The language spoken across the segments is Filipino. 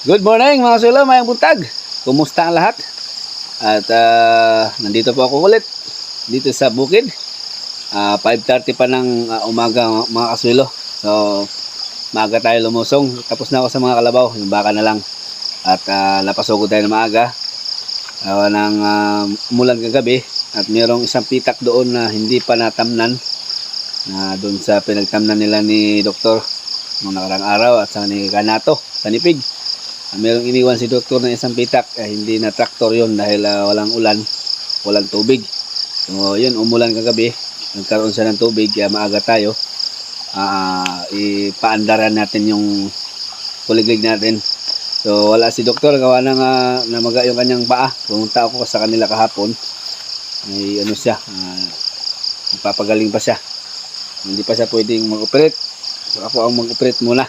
Good morning mga sulo, mayang buntag. Kumusta ang lahat? At ah, nandito po ako ulit dito sa bukid. Ah, 5.30 pa ng ah, umaga mga kasulo. So, maaga tayo lumusong. Tapos na ako sa mga kalabaw, yung baka na lang. At uh, napasugod tayo na maaga. Uh, nang ah, umulan kagabi. At mayroong isang pitak doon na hindi pa natamnan. Na doon sa pinagtamnan nila ni Doktor nung nakarang araw at sa ni Kanato, sa Nipig. Ah, merong iniwan si doktor ng isang pitak, eh, hindi na traktor yon dahil ah, walang ulan, walang tubig. So yun, umulan kagabi, nagkaroon siya ng tubig, kaya maaga tayo. Ah, ipaandaran natin yung kuliglig natin. So wala si doktor, gawa na nga namaga yung kanyang paa. Pumunta ako sa kanila kahapon. May ano siya, ah, magpapagaling pa siya. Hindi pa siya pwedeng mag-operate. So ako ang mag-operate muna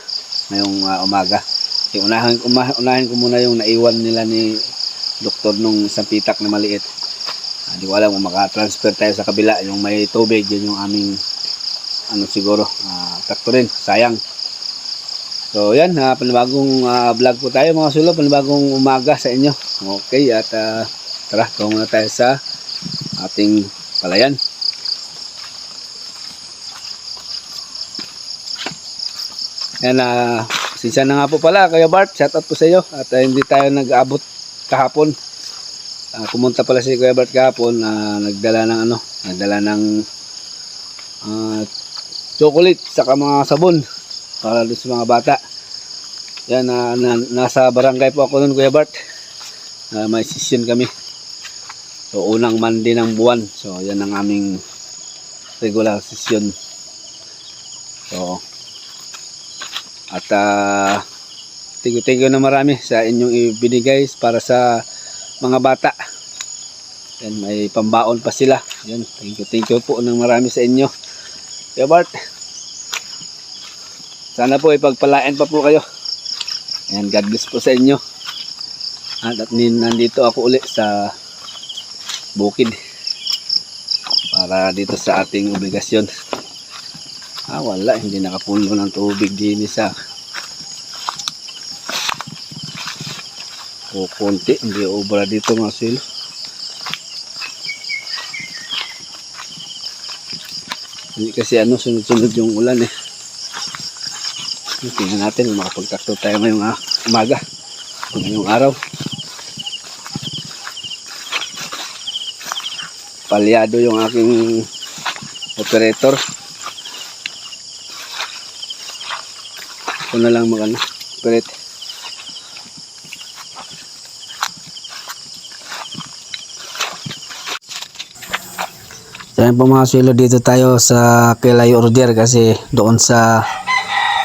ngayong ah, umaga. Yung unahin, uma, unahin ko muna yung naiwan nila ni doktor nung isang pitak na maliit. Hindi ko alam kung makatransfer tayo sa kabila. Yung may tubig, yun yung aming ano siguro, uh, traktorin. Sayang. So yan, uh, panibagong ah, vlog po tayo mga sulo. Panibagong umaga sa inyo. Okay, at ah, tara, tungo na tayo sa ating palayan. Yan uh, sinsya na nga po pala, Kuya Bart, shout out po sa iyo. At ah, hindi tayo nag-abot kahapon. Ah, pumunta pala si Kuya Bart kahapon, ah, nagdala ng ano, nagdala ng ah, chocolate saka mga sabon para sa mga bata. Yan, na, na, nasa barangay po ako noon, Kuya Bart. Ah, may session kami. So, unang Monday ng buwan. So, yan ang aming regular session. So, at uh, you na marami sa inyong ibinigay para sa mga bata. Yan, may pambaon pa sila. Yan, thank you, thank you po ng marami sa inyo. Kuya Bart, sana po ipagpalain pa po kayo. Yan, God bless po sa inyo. At, at nandito ako ulit sa bukid para dito sa ating obligasyon. Ah, wala. Hindi nakapuno ng tubig din sa o konti. Hindi obra dito mga sil. Hindi kasi ano, sunod-sunod yung ulan eh. Tingnan natin kung makapagtakto tayo ngayong ah, umaga. Ngayong araw. Palyado yung aking operator. Ako na lang mag ano, operate. So yan po mga silo dito tayo sa Kilayo Order kasi doon sa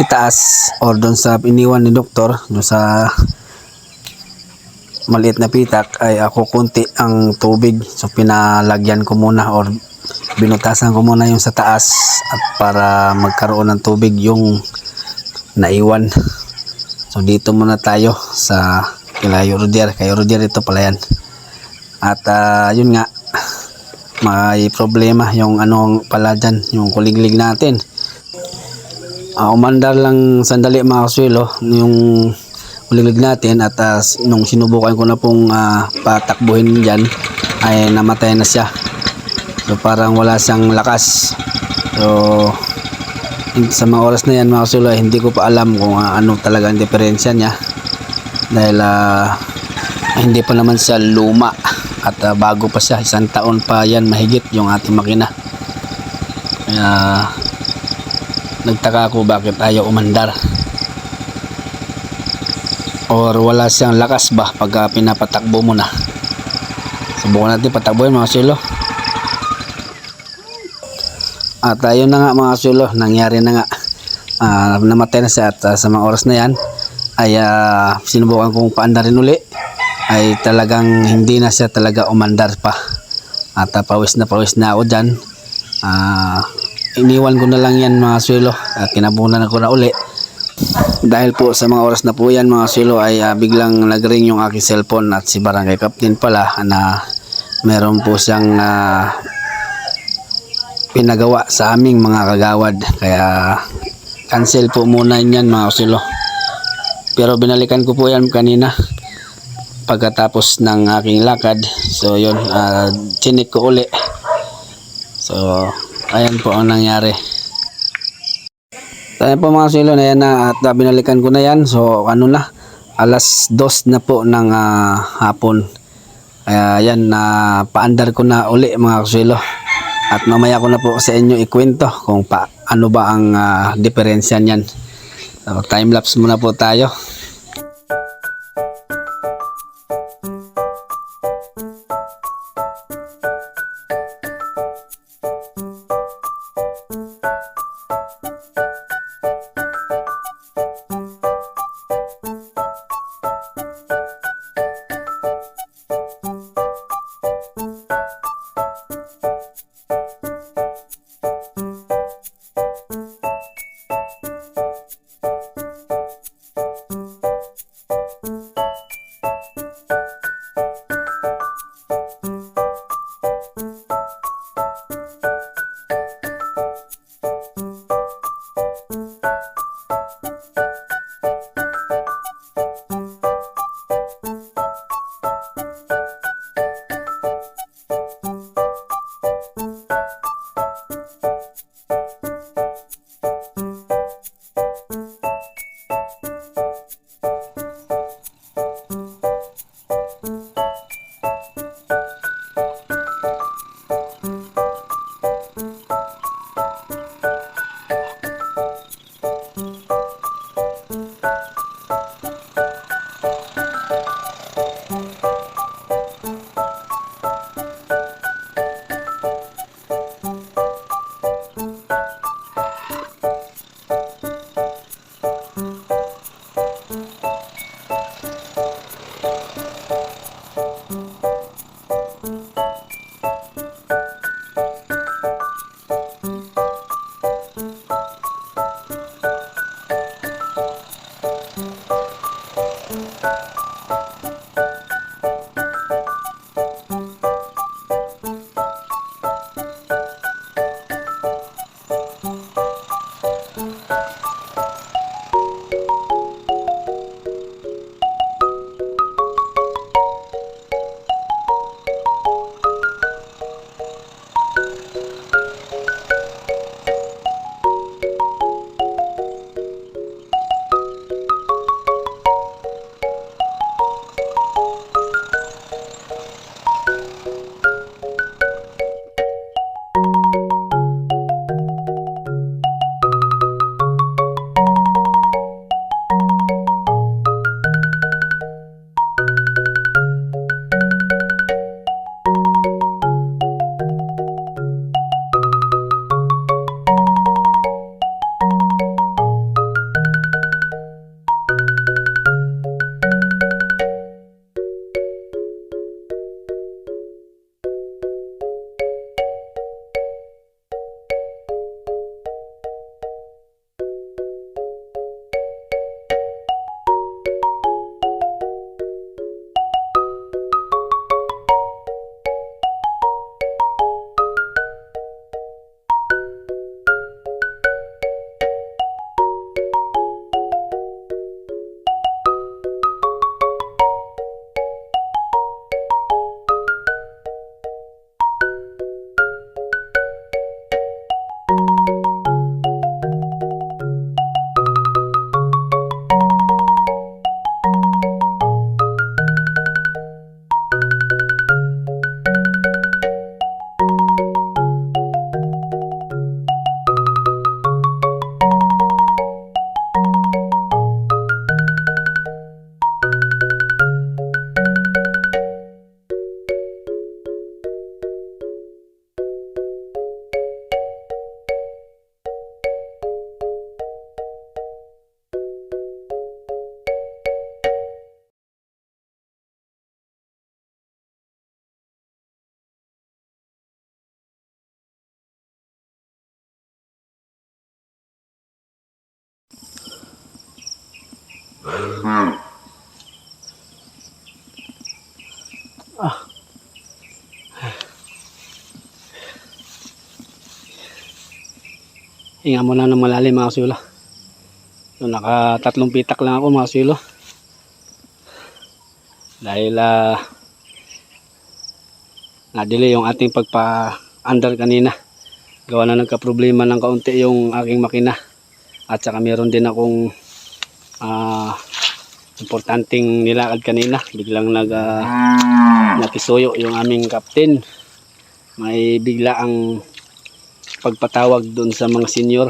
itaas or doon sa iniwan ni doktor doon sa maliit na pitak ay ako kunti ang tubig so pinalagyan ko muna or binutasan ko muna yung sa taas at para magkaroon ng tubig yung naiwan. So dito muna tayo sa kila Rudier kay Rudier ito pala yan. At ah, yun nga may problema yung anong pala dyan yung kuliglig natin. Ah, umandar lang sandali mga kaswelo yung kuliglig natin at ah, nung sinubukan ko na pong ah, patakbuhin dyan ay namatay na siya. So parang wala siyang lakas. So sa mga oras na yan mga kaswelo ay hindi ko pa alam kung ah, ano talaga ang diferensya niya. Dahil ah, hindi pa naman siya luma. At ah, bago pa siya isang taon pa yan mahigit yung ating makina. Kaya nagtaka ako bakit ayaw umandar. Or wala siyang lakas ba pag ah, pinapatakbo mo na? Subukan natin patakbuhin mga silo at ayun na nga mga silo nangyari na nga. Ah, namatay na siya at ah, sa mga oras na yan ay ah, sinubukan kong paandarin uli. Ay talagang hindi na siya talaga umandar pa. At ah, pawis na pawis na ako dyan. Ah, iniwan ko na lang yan mga swelo at kinabunan ako na uli. Dahil po sa mga oras na po yan mga swelo ay ah, biglang nagring yung aking cellphone at si barangay captain pala na meron po siyang ah, pinagawa sa aming mga kagawad kaya cancel po muna yan mga swelo Pero binalikan ko po yan kanina pagkatapos ng aking lakad. So yun, uh, ko uli. So, ayan po ang nangyari. Tayo po mga silo na yan na at uh, binalikan ko na yan. So ano na, alas dos na po ng ah, hapon. Kaya yan, na paandar ko na uli mga kasuelo. At mamaya ko na po sa inyo ikwento kung pa, ano ba ang ah, diferensya niyan. So, time lapse muna po tayo. Hinga mo lang ng malalim mga kasula. So, naka tatlong pitak lang ako mga silo. Dahil ah na-delay yung ating pagpa-under kanina. Gawa na nagka-problema ng kaunti yung aking makina. At saka meron din akong ah importanteng nilakad kanina. Biglang nag ah, nakisuyo yung aming captain. May bigla ang pagpatawag doon sa mga senior.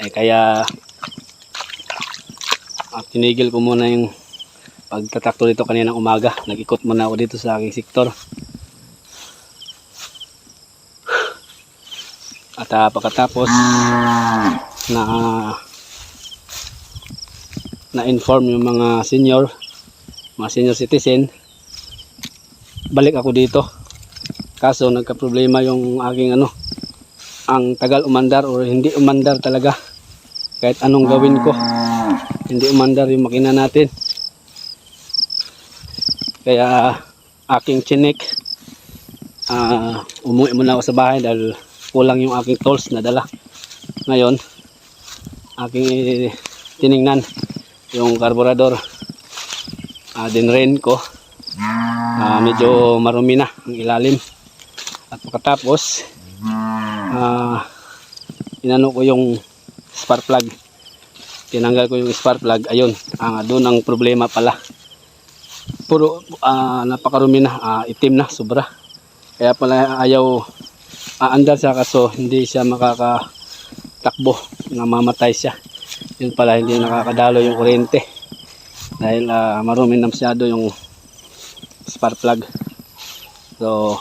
Eh kaya at tinigil ko muna yung pagtatakto dito kaninang umaga. Nag-ikot muna ako dito sa aking sektor. At ah, pagkatapos na na-inform yung mga senior, mga senior citizen, balik ako dito. Kaso nagka-problema yung aking ano, ang tagal umandar or hindi umandar talaga. Kahit anong gawin ko, hindi umandar yung makina natin. Kaya aking chinik, ah umuwi muna ako sa bahay dahil kulang yung aking tools na dala. Ngayon, aking tiningnan yung carburetor. Ah, dinrain ko. Ah, medyo marumi na ang ilalim. At pagkatapos, inano ko yung spark plug. Tinanggal ko yung spark plug. Ayun, ah, doon ang problema pala. Puro ah, napakarumi na, ah, itim na, sobra. Kaya pala ayaw aandar siya kaso hindi siya makakatakbo, namamatay siya. Yun pala hindi nakakadalo yung kuryente. Dahil ah, marumi na masyado yung spark plug. So,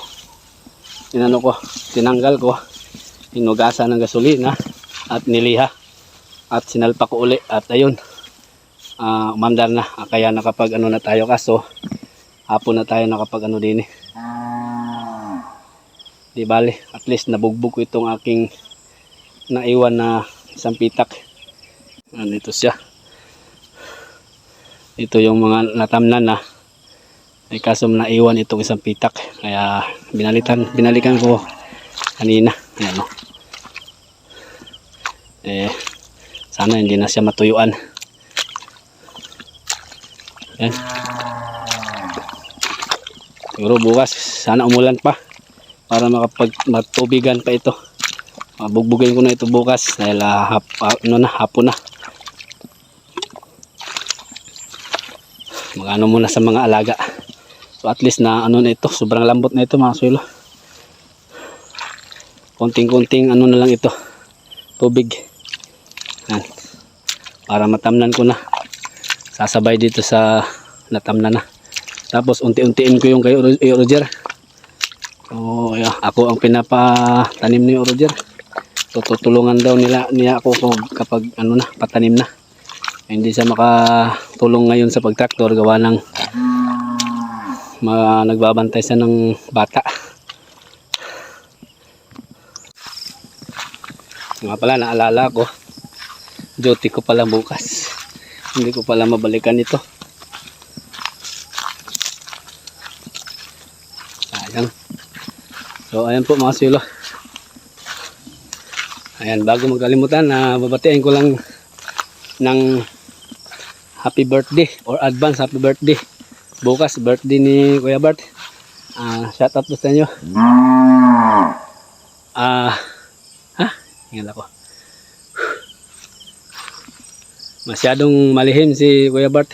inano ko, tinanggal ko, inugasan ng gasolina at niliha. At sinalpa ko uli at ayun ah umandar na. Ah, kaya nakapag ano na tayo. Kaso hapon na tayo nakapag ano din eh. Di bale at least nabugbog ko itong aking naiwan na isang pitak. Nandito siya. Ito yung mga natamnan na ay kaso naiwan itong isang pitak. Kaya binalitan binalikan ko kanina. Ayan o eh sana hindi na siya matuyuan. Yan siguro bukas sana umulan pa para makapag matubigan pa ito. Mabugbugin ko na ito bukas dahil ah, hap, ah, ano na, hapon na. Magano muna sa mga alaga. So at least na ano na ito sobrang lambot na ito mga suelo konting konting ano na lang ito. Tubig yan. Para matamnan ko na. Sasabay dito sa natamnan na. Tapos unti-untiin ko yung kay eh, Roger. So yeah, ako ang pinapatanim ni Roger. So tutulungan daw nila niya ako kapag ano na patanim na. Hindi siya makatulong ngayon sa pagtraktor gawa ng mga nagbabantay siya ng bata. Nga pala naalala ko duty ko pala bukas. Hindi ko pala mabalikan ito. Sayang so ayan po mga silo. Ayan bago magkalimutan na babatiin ko lang ng happy birthday or advance happy birthday. Bukas birthday ni Kuya Bart. Ah shout out po sa inyo. Ah ha? Hingal ako masyadong malihim si Kuya Bart.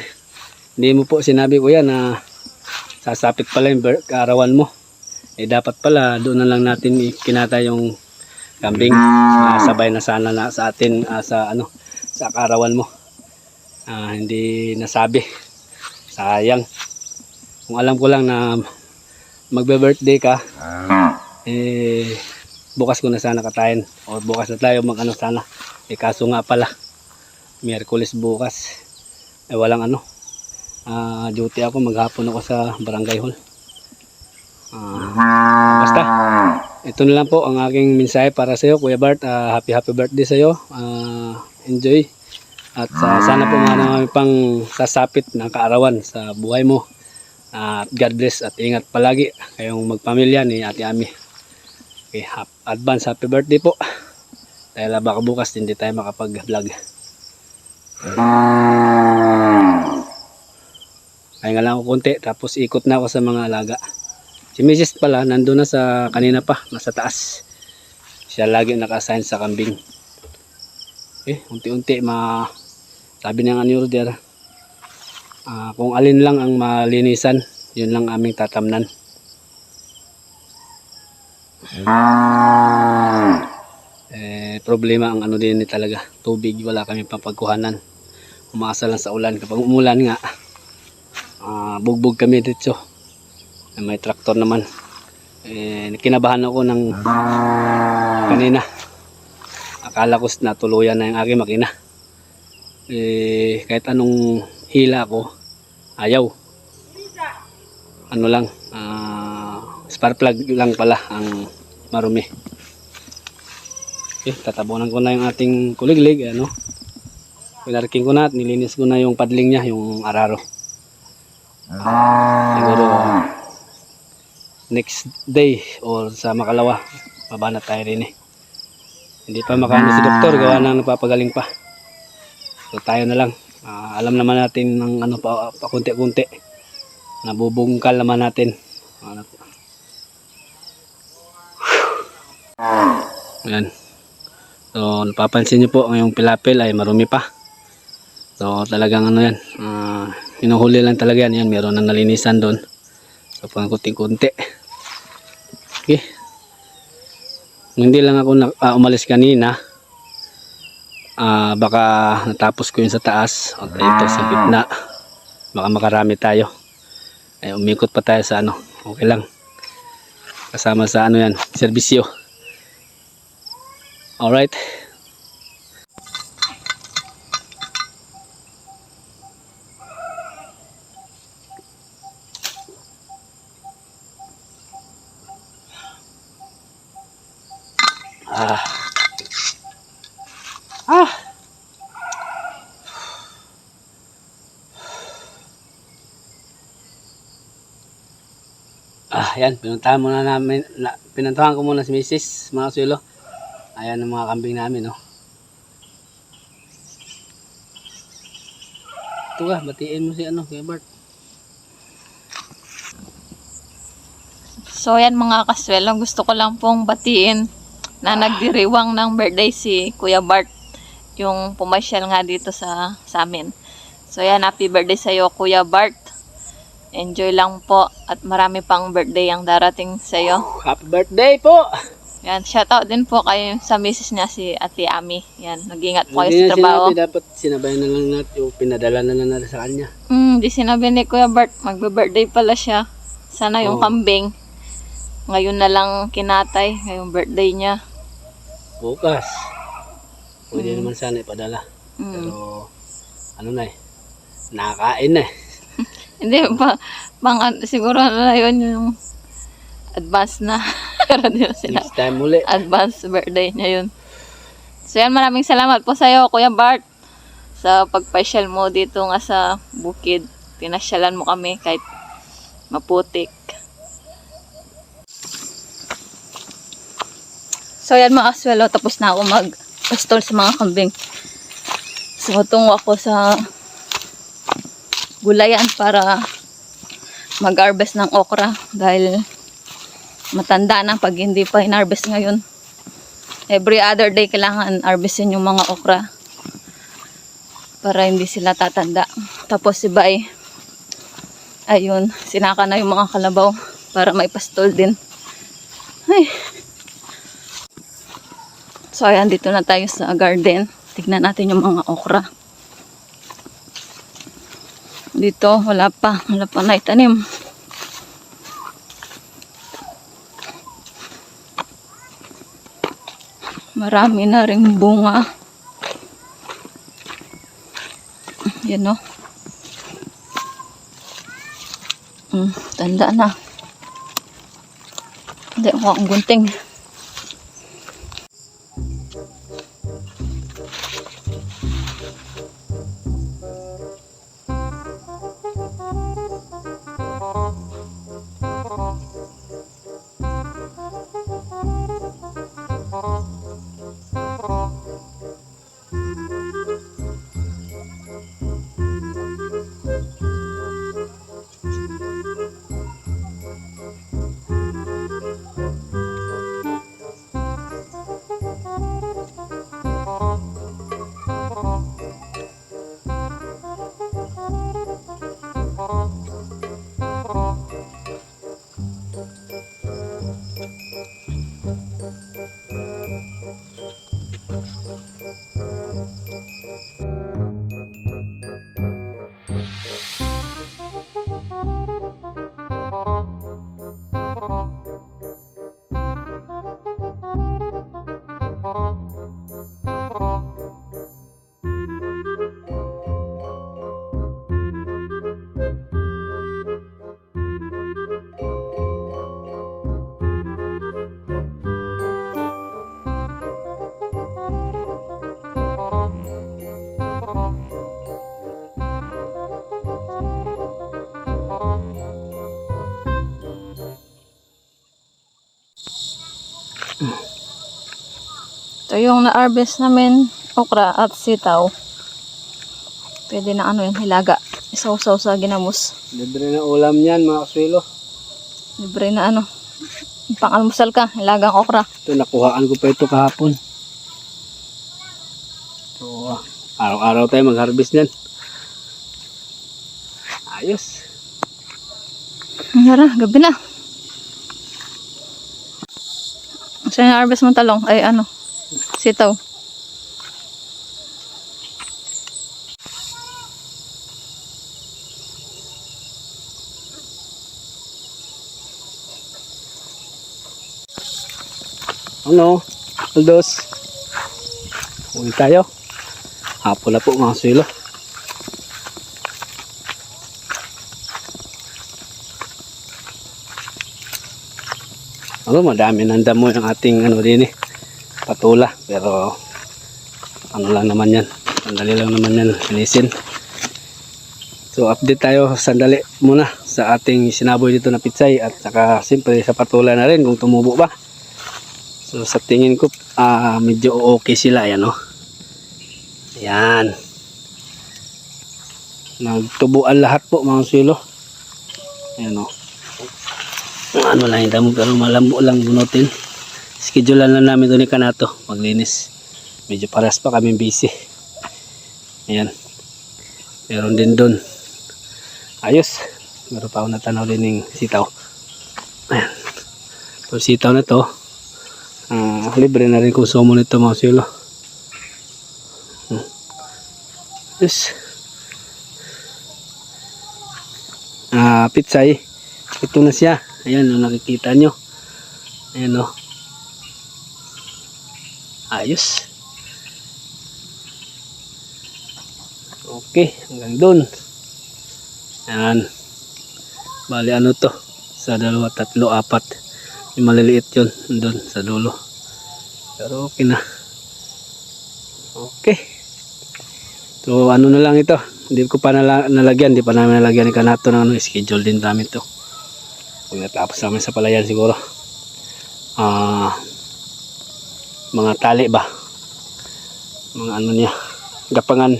Hindi mo po sinabi kuya na sasapit pala yung kaarawan mo. Eh dapat pala doon na lang natin ikinata yung kambing. Ah, sabay na sana na sa atin ah, sa ano sa kaarawan mo. Ah, hindi nasabi. Sayang. Kung alam ko lang na magbe-birthday ka, eh bukas ko na sana katayin o bukas na tayo mag ano sana. Eh kaso nga pala Miyerkules bukas. Eh walang ano. ah duty ako maghapon ako sa barangay hall. Ah, basta. Ito na lang po ang aking mensahe para sa iyo Kuya Bart. Ah, happy happy birthday sa iyo. Ah, enjoy. At ah, sana po marami pang sasapit na kaarawan sa buhay mo. At God bless at ingat palagi kayong magpamilya ni Ate Ami. Okay, advance happy birthday po. Dahil baka bukas hindi tayo makapag-vlog. Kaya nga lang ako konti, tapos ikot na ako sa mga alaga. Si Mrs. pala, nandun na sa kanina pa, nasa taas. Siya lagi naka-assign sa kambing. Eh, unti-unti ma sabi ng ani order ah, kung alin lang ang malinisan yun lang aming tatamnan eh, problema ang ano din ni talaga tubig wala kami papagkuhanan umaasa lang sa ulan kapag umulan nga. Ah, bugbog kami dito. Eh, may traktor naman. Eh, kinabahan ako ng kanina. Akala ko na tuluyan na yung aking makina. Eh, kahit anong hila ko ayaw. Ano lang ah, spark plug lang pala ang marumi. Okay, tatabunan ko na yung ating kuliglig ano pinarking ko na at nilinis ko na yung padling niya yung araro. Siguro next day or sa makalawa baba na tayo rin eh. Hindi pa makaano si doktor gawa na nagpapagaling pa. So tayo na lang. Ah, alam naman natin ng ano pa, pa kunti-kunti nabubungkal naman natin. Ano po? Ayan. So, napapansin niyo po, yung pilapil ay marumi pa. So, talagang ano yan, ah, hinuhuli lang talaga yan. Yan, meron na nalinisan doon. So, pang kunti-kunti. Okay. Hindi lang ako na, ah, umalis kanina. Ah, baka natapos ko yun sa taas. O ito sa gitna. Baka makarami tayo. Ay, umikot pa tayo sa ano. Okay lang. Kasama sa ano yan, serbisyo. Alright. Ah. Ah. Ah, yan. Pinuntahan muna namin. Na, pinuntahan ko muna si Mrs. Mga sulo. Ayan ang mga kambing namin, no. Ito ka, batiin mo si ano, Kuya Bart. So yan mga kaswelo, gusto ko lang pong batiin na nagdiriwang ng birthday si Kuya Bart. Yung pumasyal nga dito sa, sa amin. So yan, happy birthday sa iyo Kuya Bart. Enjoy lang po at marami pang birthday ang darating sa iyo. Happy birthday po! Yan, shoutout din po kayo sa misis niya si Ate Ami. Yan, nag-ingat po kayo sa trabaho. sinabi, dapat sinabayan na lang natin yung pinadala na lang natin sa kanya. Hmm, di sinabi ni Kuya Bart, magbe-birthday pala siya. Sana yung Oh. kambing. Ngayon na lang kinatay, ngayong birthday niya. Bukas. Pwede naman sana ipadala. Hmm. Pero, ano na eh. Nakakain na eh. Hindi, pa, pang, an- siguro na yun yung advance na. Pero di ba sila, Next time uli. advance birthday niya yun. So yan, maraming salamat po sa iyo, Kuya Bart, sa pagpasyal mo dito nga sa bukid. Pinasyalan mo kami kahit maputik. So yan mga aswelo, tapos na ako mag-install sa mga kambing. So tungo ako sa gulayan para mag-harvest ng okra dahil matanda na pag hindi pa in-harvest ngayon. Every other day kailangan harvestin yung mga okra para hindi sila tatanda. Tapos si Bay, ayun, sinaka na yung mga kalabaw para may pastol din. Ay. So ayan, dito na tayo sa garden. Tignan natin yung mga okra. Dito, wala pa. Wala pa na itanim. Marami na ring bunga. Yan no. Hmm, tanda na. Hindi ako ang gunting. Yung na-harvest namin okra at sitaw. Pwede na ano yun, hilaga. Isaw-saw sa ginamos. Libre na ulam niyan mga kaswelo. Libre na ano. Pang-almusal ka, hilagang okra. Ito, nakuhaan ko pa ito kahapon. So, araw-araw tayo mag-harvest niyan. Ayos. Yara, gabi na. Saan yung harvest mong talong? Ay ano, sitaw. Ano? Aldos. Uwi tayo. Hapon na po mga swilo. Ano, madami ng damo yung ating ano din eh. Patula. Pero ano lang naman yan. Sandali lang naman yan. Linisin. So update tayo sandali muna sa ating sinaboy dito na pitsay at saka siyempre sa patula na rin kung tumubo ba. So sa tingin ko ah medyo okay sila yan oh. Yan. Nagtubuan lahat po mga silo. Ayan oh. Ano lang yung damo pero malambo lang bunutin. Schedule lang namin ito ni Kanato maglinis. Medyo paras pa kami busy. Ayan. Meron din doon. Ayos. Meron pa ako natanaw din ng sitaw. Ayan. Ito sitaw na to. Ah, libre na rin konsumo nito mga silo. Hmm. Yes. Ah, pitsay. Ito na siya. Ayan, nakikita nyo. Ayan, no. Ayos. Okay, hanggang dun. Ayan. Bali, ano to? Sa dalawa, tatlo, apat. Yung maliliit yun, doon sa dulo. Pero okay na. Okay. So ano na lang ito. Hindi ko pa nala- nalagyan. Hindi pa namin nalagyan ni Kanato ng ano, schedule din namin ito. Pag natapos namin sa palayan siguro. Ah, mga tali ba? Mga ano niya. Gapangan.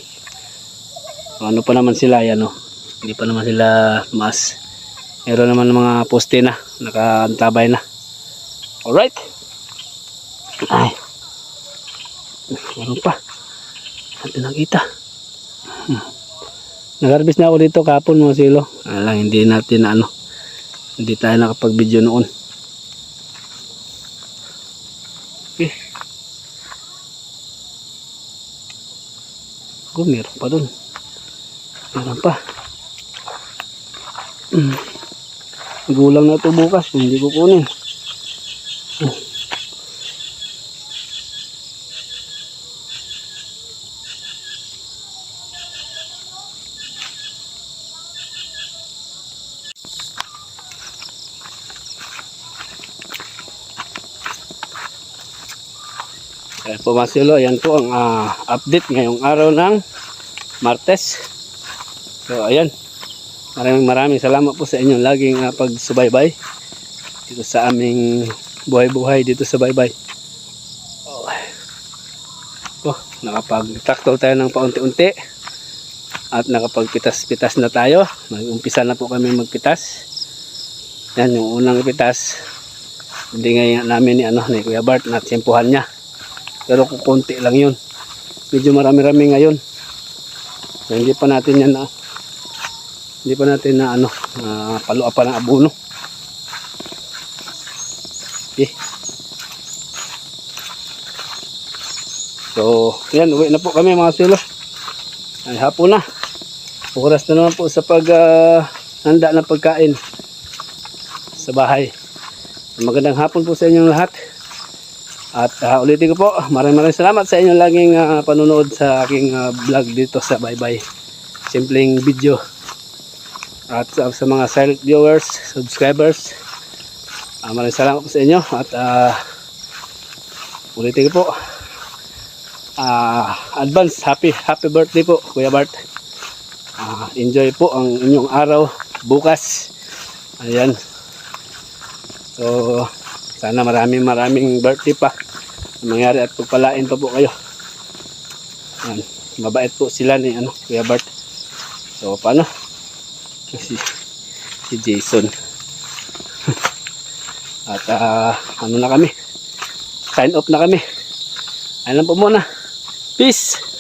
Ano pa naman sila yan no? Hindi pa naman sila mas. Meron naman mga poste na. Nakaantabay na. Alright. Ay. Meron pa. Natin nakita. Hmm. Nag-harvest na ako dito kapon mga silo. Alang hindi natin na ano. Hindi tayo nakapag-video noon. Oh, meron pa dun. Meron pa. Hmm. Gulang na ito bukas hindi ko kunin. Ayan po mga silo, yan po ang ah, update ngayong araw ng Martes. So ayan, maraming maraming salamat po sa inyong laging uh, pagsubaybay dito sa aming buhay-buhay dito sa baybay. Oh. oh, nakapagtakto tayo ng paunti-unti at nakapagpitas-pitas na tayo. Nag-umpisa na po kami magpitas. Yan yung unang pitas. Hindi ngayon namin ni ano ni Kuya Bart na tsempuhan niya. Pero kukunti lang yun. Medyo marami-rami ngayon. So, hindi pa natin yan na hindi pa natin na ano uh, paluan pa ng abono. Okay. So, yan, uwi na po kami mga silo. Ay, hapon na. Oras na naman po sa pag ah, handa ng pagkain sa bahay. Magandang hapon po sa inyong lahat. At ah, ulitin ko po, maraming maraming salamat sa inyong laging ah, panonood sa aking ah, vlog dito sa Bye Bye. Simpleng video. At sa, sa mga silent viewers, subscribers, ah, maraming salamat po sa inyo. At ah, ulitin ko po, ah, advance happy happy birthday po Kuya Bart. Ah, enjoy po ang inyong araw bukas. Ayan. So, sana maraming maraming birthday pa mangyari at pagpalain pa po kayo. Yan. Mabait po sila ni ano, Kuya Bart. So, paano? Si, si Jason. At ah, ano na kami? Sign off na kami. Lang po muna. Peace!